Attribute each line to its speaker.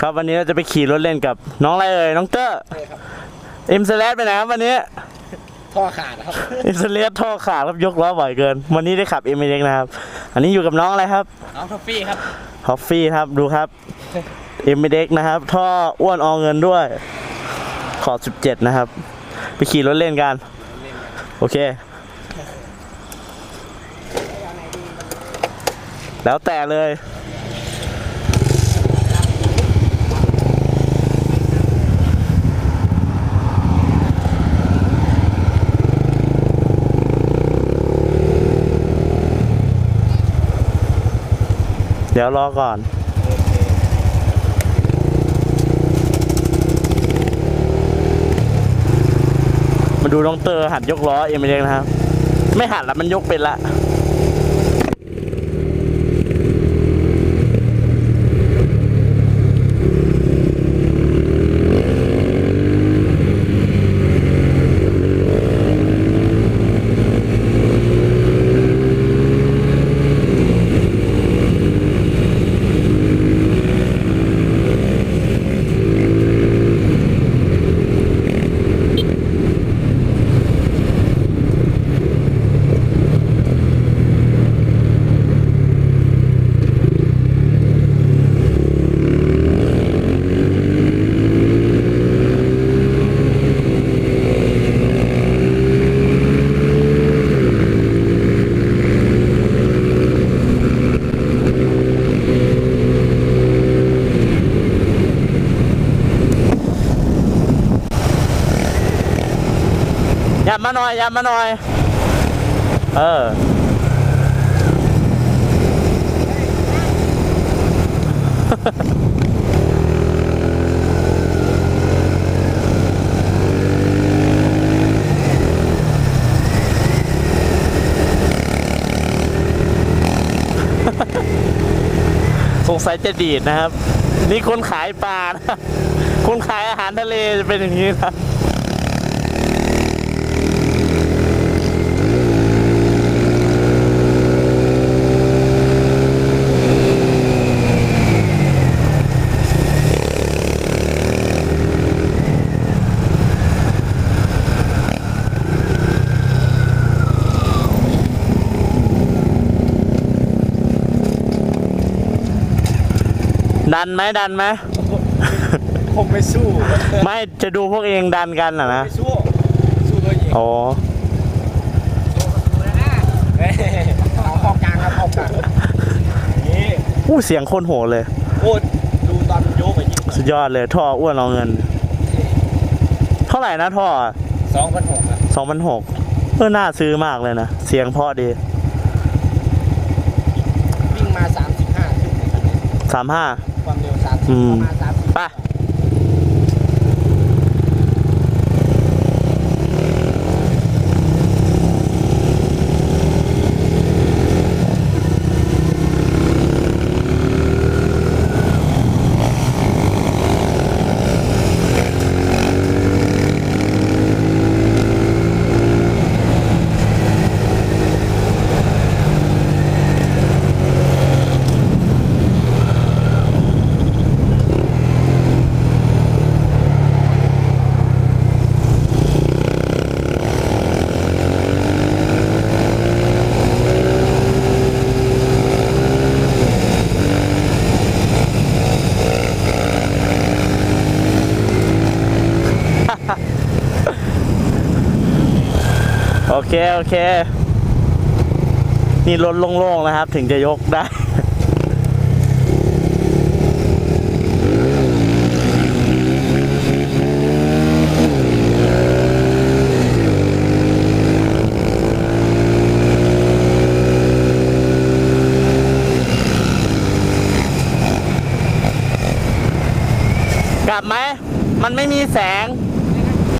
Speaker 1: ครับวันนี้เราจะไปขี่รถเล่นกับน้องอะไรเอ่ยน้องเตอร์
Speaker 2: ใช่ครับ
Speaker 1: เอ็มเซเลสไปไหนครับวันนี้
Speaker 2: ท่อขาดครับ
Speaker 1: เอ็มเซเลสท่อขาดครับยกล้อบ่อยเกิน วันนี้ได้ขับเอ็มเอ็กนะครับอันนี้อยู่กับน้องอะไรครับ
Speaker 2: น้องทอฟฟี่ครับ
Speaker 1: ฮอฟฟี่ครับดูครับเอ็มเอ็กนะครับ ท่ออ้วนออเงินด้วย ขอบ17นะครับ ไปขี่รถเล่นกัน โอเค แล้วแต่เลย เดี๋ยวรอก่อนมาดูน้องเตอร์หัดยกล้อเองไปเองนะครับ ไม่หัดแล้วมันยกเป็นละ หน่อยยับมาหน่อย เออสงสัยจะดีดนะครับ นี่คนขายปลานะคนขายอาหารทะเลจะเป็นอย่างนี้นะ ดันไหมดันไหม
Speaker 2: ผมไม่สู้
Speaker 1: ไม่จะดูพวกเองดันกันอะนะ
Speaker 2: ไม่สู้ สู้ตัวเอง
Speaker 1: อ๋อ
Speaker 2: เฮ้ยเอาเข้ากลางครับเข้ากลางนี่
Speaker 1: อู้เสียงโคนโหดเลย
Speaker 2: โคตรดูตอนโยกไปยิง
Speaker 1: สุดยอดเลยท่ออ้วนเอาเงิน เท่าไหร่นะท่อ
Speaker 2: สองพันหกครับ
Speaker 1: สองพันหกเออน่าซื้อมากเลยนะ เสียงเพราะดี
Speaker 2: วิ่งมาสามสิบห้าขึ้นเลยครับ
Speaker 1: สามห้า
Speaker 2: ความเร็วสามสิบ
Speaker 1: อืม
Speaker 2: ประมาณสามสิบ
Speaker 1: ไป เค โอเค นี่รถโล่งๆนะครับ ถึงจะยกได้กลับไหม มันไม่มีแสง